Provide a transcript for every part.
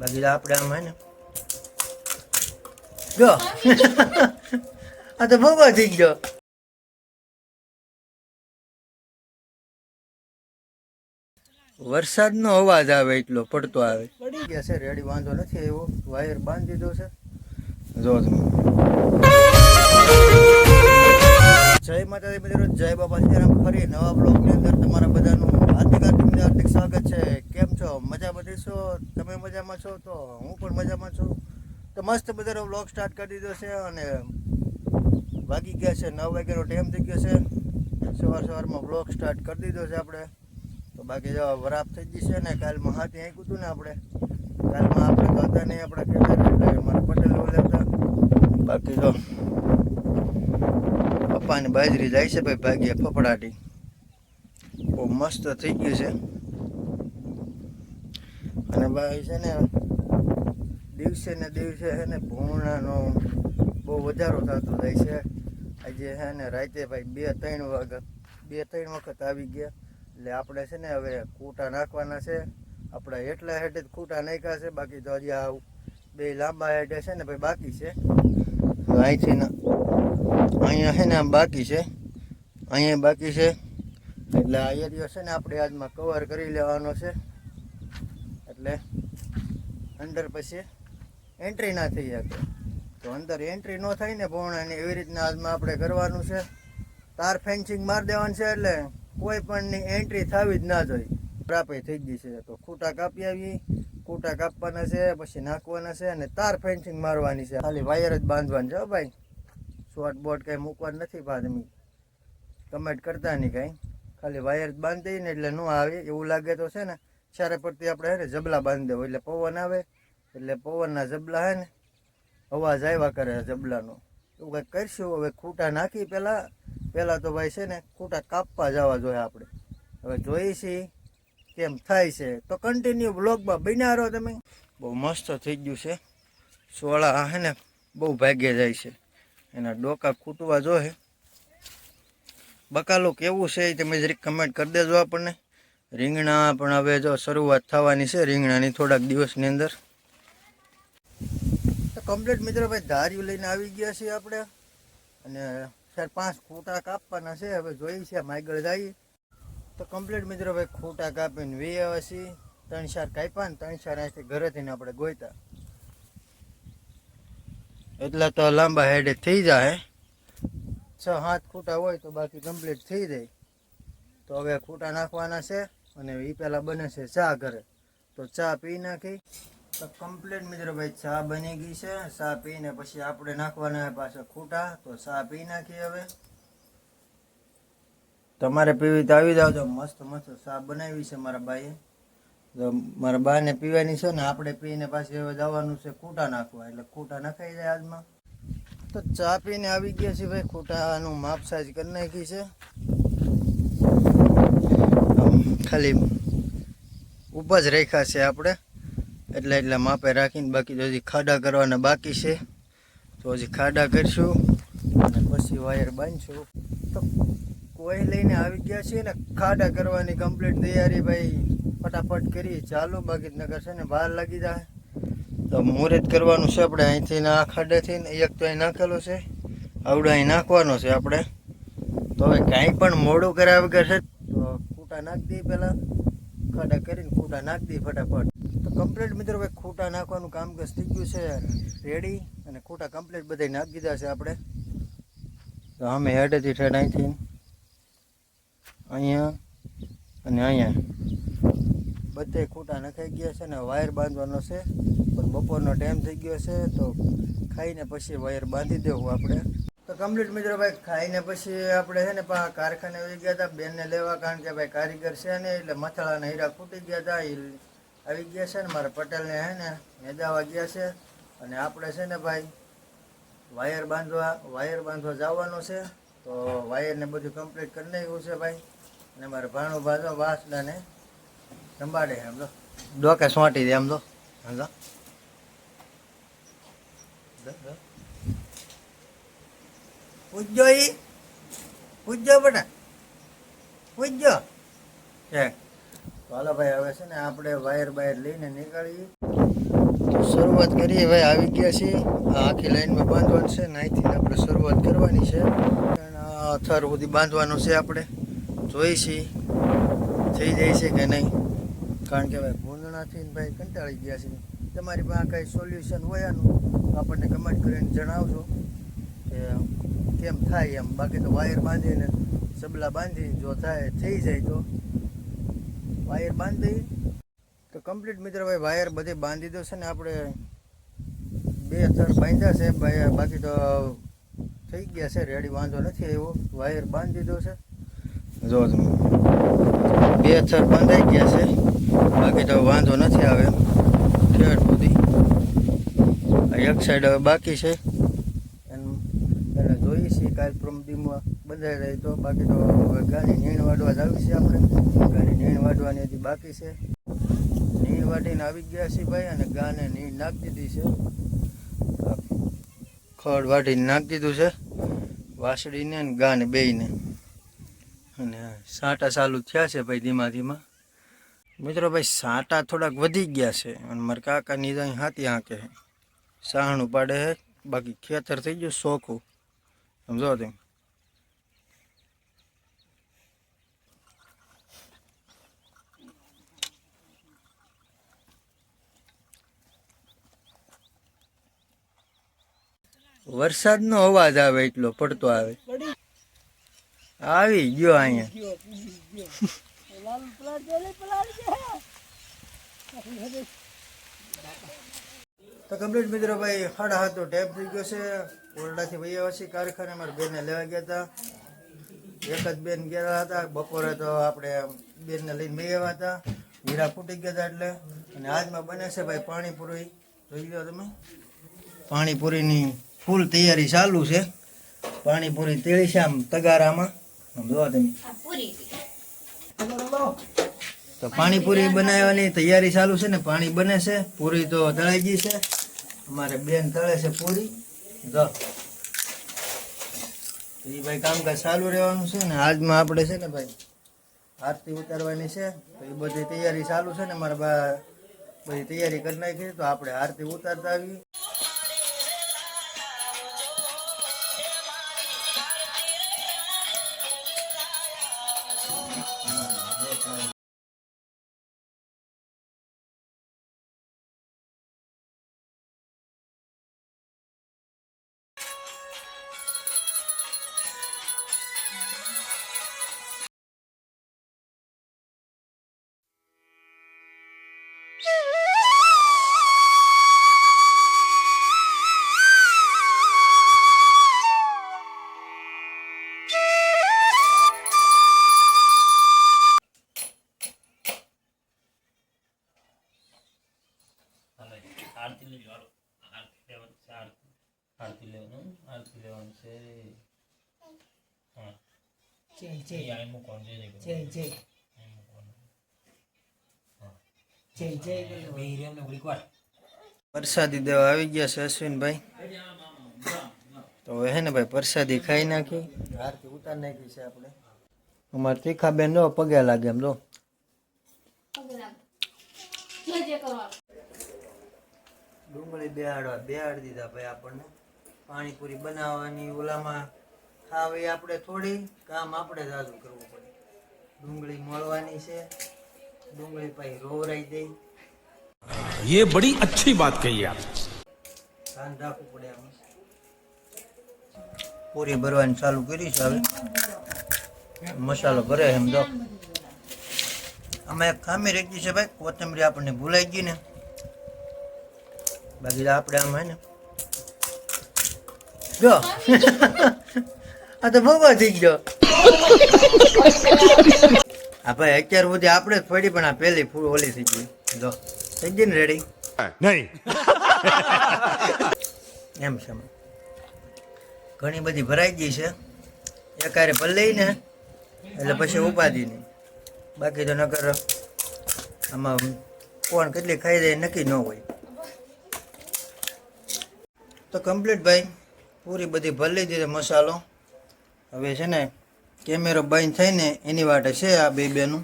બાકી આપણે આમ હે ને. જો. આ તો બહુ થઈ ગયો. વરસાદનો અવાજ આવે એટલો, પડતો આવે. પડી ગયા છે, રેડી, વાંધો નથી એવો વાયર બાંધી દીધો છે. જો તમે. જય માતાજી મિત્રો, જય બાબા સીતારામ. ફરી નવા બ્લોગની અંદર તમારા બધાનું હાર્દિક હાર્દિક હાર્દિક સ્વાગત છે કેમ છો છો, તમે મજામાં છો? તો હું પણ મજામાં છું. તો મસ્ત બધાનો બ્લોગ સ્ટાર્ટ કરી દીધો છે અને વાગી ગયા છે નવ વાગ્યાનો ટાઈમ થઈ ગયો છે. સવાર સવારમાં બ્લોગ સ્ટાર્ટ કરી દીધો છે આપણે. તો બાકી જો વરાપ થઈ ગઈ છે ને કાલમાં હાથી આંક્યું હતું ને આપણે. કાલમાં આપણે તો હતા નહીં આપણા ખેતર પટેલ ઓલે બાકી તો પપ્પાની બાજરી જાય છે ભાઈ ભાગ્યા ફફડાટી. બહુ મસ્ત થઈ ગયું છે. અને ભાઈ છે ને, દિવસે ને દિવસે છે ને ભૂણાનો બહુ વધારો થતો જાય છે. આજે છે ને રાતે ભાઈ બે ત્રણ વાગ્યા બે ત્રણ વખત આવી ગયા. એટલે આપણે છે ને હવે કૂટા નાખવાના છે. આપણા એટલા હેઠે જ ખૂટા નાખ્યા છે, બાકી તો હજી આવું બે લાંબા હેઠે છે ને ભાઈ બાકી છે. અહીંથી અહીંયા છે ને બાકી છે. અહીંયા બાકી છે. એટલે આ એરિયો છે ને આપણે આજમાં કવર કરી લેવાનો છે. એટલે અંદર પછી એન્ટ્રી ના થઈ શકે. તો અંદર એન્ટ્રી ન થાય ને અને એવી રીતના આજમાં આપણે કરવાનું છે. તાર ફેન્સિંગ મારી દેવાનું છે એટલે કોઈ પણની એન્ટ્રી થવી જ ના જોઈએ. પ્રાપે થઈ ગઈ છે. તો ખૂટા કાપી આવી. ખૂટા કાપવાના છે, પછી નાખવાના છે અને તાર ફેન્સિંગ મારવાની છે. ખાલી વાયર જ બાંધવાની છે ભાઈ. શોર્ટ બોર્ડ કંઈ મૂકવાનું નથી પાછમી કમેન્ટ કરતા નહીં કાંઈ. ખાલી વાયર બાંધી ને એટલે ન આવે એવું લાગે તો છે ને. ચારે પડતી આપણે હે ને જબલા બાંધી દેવું. એટલે પવન આવે, એટલે પવનના જબલા હે ને અવાજ આવ્યા કરે જબલાનો. એવું કંઈક કરશું? હવે ખૂટા નાખી પહેલાં પહેલાં તો ભાઈ છે ને ખૂટા કાપવા જવા જોઈએ આપણે. હવે જોઈએ છીએ કેમ થાય છે. તો કન્ટિન્યુ બ્લોગમાં બન્યા રહો તમે. બહુ મસ્ત થઈ ગયું છે. સોળા હે ને બહુ ભાગ્ય જાય છે. એના ડોકા ખૂટવા જોઈએ. બકાલો કેવું છે એ તમે જરીક કમેન્ટ કરી દેજો આપણને. રીંગણા પણ હવે જો શરૂઆત થવાની છે, રીંગણાની થોડાક દિવસની અંદર. તો કમ્પ્લીટ મિત્રો ભાઈ, ધાર્યું લઈને આવી ગયા છીએ આપણે. અને ચાર પાંચ ખૂટા કાપવાના છે, હવે જોઈ છે આગળ જઈએ. તો કમ્પ્લીટ મિત્રો ભાઈ, ખૂટા કાપીને વે આવે છે ત્રણ ચાર કાપ્યા ને ત્રણ ચાર અહીંથી ઘરેથી આપણે ગોઈતા. એટલા તો લાંબા હેડે થઈ જાય. છ, સાત ખૂટા હોય તો બાકી કમ્પ્લીટ થઈ જાય. તો હવે ખૂટા નાખવાના છે. અને એ પહેલાં બને છે ચા ઘરે. તો ચા પી નાખી. તો કમ્પ્લીટ મિત્રો ચા બની ગઈ છે. ચા પીને પછી આપણે નાખવાના પાછા ખૂટા. તો ચા પી નાખી હવે. તમારે પીવી તો આવી જાવ તો મસ્ત મસ્ત ચા બનાવી છે મારા બાઈએ તો મારા બાને પીવાની છે ને આપણે પીને પાછી હવે જવાનું છે ખૂટા નાખવા. એટલે ખૂટા નખાઈ જાય આજમાં. તો ચા પીને આવી ગયા છે ભાઈ. ખૂટાનું માપ સાઈઝ કરી નાખી છે. ખાલી ઊભા જ છે આપણે. એટલે એટલે માપે રાખીને બાકી તો હજી ખાડા કરવાના બાકી છે. તો હજી ખાડા કરીશું અને પછી વાયર બાંધશું. તો કોઈ લઈને આવી ગયા છીએ ને ખાડા કરવાની કમ્પ્લીટ તૈયારી ભાઈ ફટાફટ કરી ચાલો બાકી નગર છે ને બહાર લાગી જાય. તો મુહૂર્ત કરવાનું છે આપણે. અહીંથી આ ખાડેથી એક તો અહીં નાખેલો છે. આવડો અહીં નાખવાનો છે આપણે. તો હવે કાંઈ પણ મોડું કર્યા વગર છે નાખી દઈએ પહેલાં ખાડા કરીને ખૂટા નાખી દઈએ ફટાફટ. તો કમ્પ્લીટ મિત્રો ભાઈ ખૂટા નાખવાનું કામકાજ થઈ ગયું છે. રેડી અને ખૂટા કમ્પ્લીટ બધા નાખી દીધા છે આપણે. તો અમે હેડેથી ઠેડ અહીંથી. અહીંયા અને અહીંયા. બધે ખૂટા નખાઈ ગયા છે અને વાયર બાંધવાનો છે. પણ બપોરનો ટાઈમ થઈ ગયો છે, તો ખાઈને પછી વાયર બાંધી દેવું આપણે. તો કમ્પ્લીટ મિત્રો ભાઈ, ખાઈને પછી આપણે છે ને પા કારખાને આવી ગયા હતા, બેનને લેવા, કારણ કે ભાઈ કારીગર છે ને, એટલે મથાળાના હીરા ફૂટી ગયા હતા એ આવી ગયા છે ને, મારા પટેલને હે ને મેદાવા ગયા છે. અને આપણે છે ને ભાઈ, વાયર બાંધવા વાયર બાંધવા જવાનું છે. તો વાયરને બધું કમ્પ્લીટ કરી નાખ્યું છે ભાઈ. અને મારે ભાણું ભાજો વાસડાને સંભાળે એમ તો ડોકે સોંટી દે એમ તો સમજો. પૂજ્યો ઈ? પૂજ્યો બેટા. પૂજ્યો છે હાલો ભાઈ, હવે છે ને આપણે વાયર બાયર લઈને નીકળીએ. શરૂઆત કરીએ ભાઈ, આવી ગયા છીએ. આખી લાઈનમાં બાંધવાનું છે નાઈથી આપણે શરૂઆત કરવાની છે. અથર સુધી બાંધવાનું છે આપણે. જોઈશી થઈ જાય છે કે નહીં? કારણ કે ભાઈ, ભૂંદણાથી ભાઈ કંટાળી ગયા છે તમારી પાસે કાંઈ સોલ્યુશન હોય આનું? આપણને કમેન્ટ કરીને જણાવજો. કે કેમ થાય એમ? બાકી તો વાયર બાંધીને, સબલા બાંધી જો થાય, થઈ જાય તો. વાયર બાંધી તો કમ્પ્લીટ મિત્ર ભાઈ, વાયર બધે બાંધી દો છે ને આપણે. બે થર બાંધ્યા છે ભાઈ, બાકી તો થઈ ગયા છે રેડી વાંધો નથી એવો વાયર બાંધી દીધો છે. જો બે થર બાંધાઈ ગયા છે. બાકી તો વાંધો નથી આવે. સુધી. એક સાઈડ હવે બાકી છે. એને જોઈએ છીએ કાલ પ્રમદીમાં બધા રહી તો. બાકી તો હવે ગાડી નીણ વાડવા જ આવી છે આપણે. ગાડી નીણ વાડવાની હજી બાકી છે. નીણ વાટીને આવી ગયા છીએ ભાઈ અને ગાને નીણ નાખી દીધી છે. ખડ વાટીને નાખી દીધું છે. વાસળીને ને ગાને બેયને. અને સાંટા ચાલુ થયા છે ભાઈ ધીમા ધીમા. મિત્રો ભાઈ સાંટા થોડાક વધી ગયા છે અને મારા કાકાની અહીં હાથી હાંકે સાહણું પાડે બાકી ખેતર થઈ ગયું સોખું. સમજો તેમ વરસાદનો અવાજ આવે, એટલો પડતો આવે. આવી ગયો અહીંયા. તો કમ્પ્લીટ મિત્રો ભાઈ સાડા હાથનો ટેપ થઈ ગયો છે. ઓરડાથી ભાઈ આવ્યા છીએ કારખાને. મારા બેનને લેવા ગયા હતા. એક જ બેન ગયા હતા. બપોરે તો આપણે બેનને લઈને ભાઈ આવ્યા હતા. હીરા ફૂટી ગયા હતા એટલે. અને આજમાં બને છે ભાઈ પાણીપુરી. જોઈ લો તમે. પાણીપુરીની ફૂલ તૈયારી ચાલુ છે. પાણીપુરી તેળી છે આમ તગારામાં. જોવો તમે. તો પાણીપુરી બનાવવાની તૈયારી ચાલુ છે ને પાણી બને છે. પૂરી તો તળાઈ ગઈ છે. અમારે બેન તળે છે પૂરી. જો. એ ભાઈ કામકાજ ચાલુ રહેવાનું છે ને આજમાં આપણે છે ને ભાઈ આરતી ઉતારવાની છે. તો એ બધી તૈયારી ચાલુ છે ને મારા બા બધી તૈયારી કરી નાખી તો આપણે આરતી ઉતારતા આવીએ. બે હિરિયામને ઘડીક વાર પ્રસાદી દેવા આવી ગયા છે અશ્વિનભાઈ. તો હવે હે ને ભાઈ પ્રસાદી ખાઈ નાખી. હારથી ઉતાર નાખી છે આપણે. અમારે તીખા બેન નો પગે લાગે એમ જો ડુંગળી બેહાડવા બેહાડી દીધા ભાઈ આપણને. પાણીપુરી બનાવવાની ઓલામાં ખાવ એ આપણે થોડી કામ આપણે જાજુ કરવું પડે ડુંગળી મળવાની છે ડુંગળી પછી રોવરાઈ દઈ ये बड़ी अच्छी बात कही आप ધ્યાન રાખવું પડે આમાં પૂરી ભરવાની ચાલુ કરી છે હવે મસાલો ભરે એમ જો આમાં એક ખામી રહી ગઈ છે ભાઈ કોથમરી આપણને ભૂલાઈ ગઈ ને બાકી તો આપણે આમાં હે ને જો આ તો ભગવા થઈ ગયો. હા ભાઈ અત્યાર સુધી આપણે જ પડી પણ આ પહેલી ફૂલ ઓલી થઈ ગઈ. જો થઈ ગઈ ને રેડી નહીં. એમ છે ઘણી બધી ભરાઈ ગઈ છે. એકારે ભર લઈને એટલે પછી ઉપાધિ નહીં. બાકી તો નકર આમાં કોણ કેટલી ખાઈ જાય નક્કી ન હોય. તો કમ્પ્લીટ ભાઈ. પૂરી બધી ભરી લીધી મસાલો. હવે છે ને કેમેરો બંધ થઈને એની વાટે છે આ બે બેનું.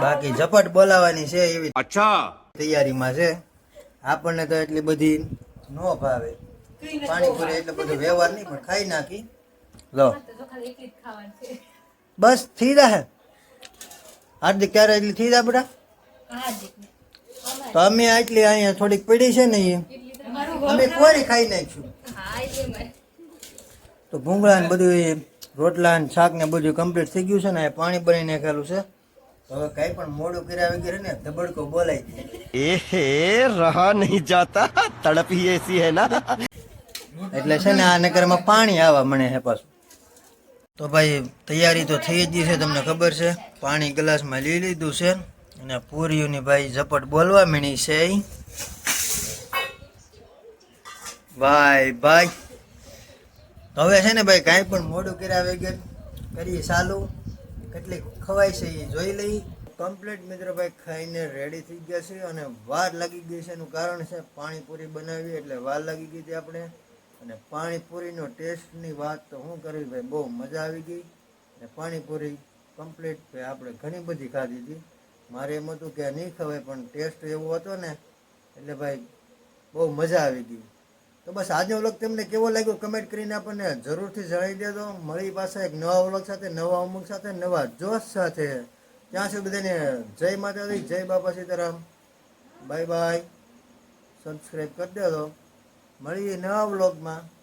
બાકી ઝપટ બોલાવાની છે એવી તૈયારીમાં છે. આપણને તો એટલી બધી ન ભાવે. પાણીપુરી એટલો બધો વ્યવહાર નહીં પણ ખાઈ નાખી. લો. બસ થઈ રહે હાર્દિક ક્યારે એટલી થઈ રહ્યા બેટા? તો અમે આટલી અહીંયા થોડીક પડી છે ને એ અમે કોરી ખાઈ નાખીશું તો ભૂંગળા ને બધું રોટલા ને શાક ને બધું કમ્પ્લીટ થઈ ગયું છે ને પાણી બની નાખેલું છે. હવે કઈ પણ મોડું કર્યા વગેરે ને ધબડકો બોલાય એ હે રહા નહીં જાતા તડપી એસી હે ના. એટલે છે ને આ નગરમાં પાણી આવવા મને હે પાછું. તો ભાઈ તૈયારી તો થઈ જ છે તમને ખબર છે. પાણી ગ્લાસમાં લઈ લીધું છે અને પૂરીઓની ભાઈ ઝપટ બોલવા મીણી છે ભાઈ ભાઈ. હવે છે ને ભાઈ, કાંઈ પણ મોડું કર્યા વગર કરીએ ચાલુ. કેટલી ખવાય છે એ જોઈ લઈ. કમ્પ્લીટ મિત્ર ભાઈ, ખાઈને રેડી થઈ ગયા છે અને વાર લાગી ગઈ છે. એનું કારણ છે પાણીપુરી બનાવી, એટલે વાર લાગી ગઈ હતી આપણે. અને પાણીપુરીનો ટેસ્ટની વાત તો શું કરવી ભાઈ, બહુ મજા આવી ગઈ. અને પાણીપુરી કમ્પ્લીટ ભાઈ આપણે ઘણી બધી ખાધી હતી. મારે એમ હતું કે નહીં ખવાય, પણ ટેસ્ટ એવો હતો ને, એટલે ભાઈ, બહુ મજા આવી ગઈ. તો બસ આજનો વ્લોગ તમને કેવો લાગ્યો કમેન્ટ કરીને આપણને જરૂરથી જણાવી દેજો. મળી પાસે એક નવા વ્લોગ સાથે, નવા અમુક સાથે, નવા જોશ સાથે. ત્યાં સુધી બધાને જય માતાજી, જય બાપા સીતારામ. બાય બાય સબસ્ક્રાઈબ કરી દેજો. મળીએ નવા વ્લોગમાં.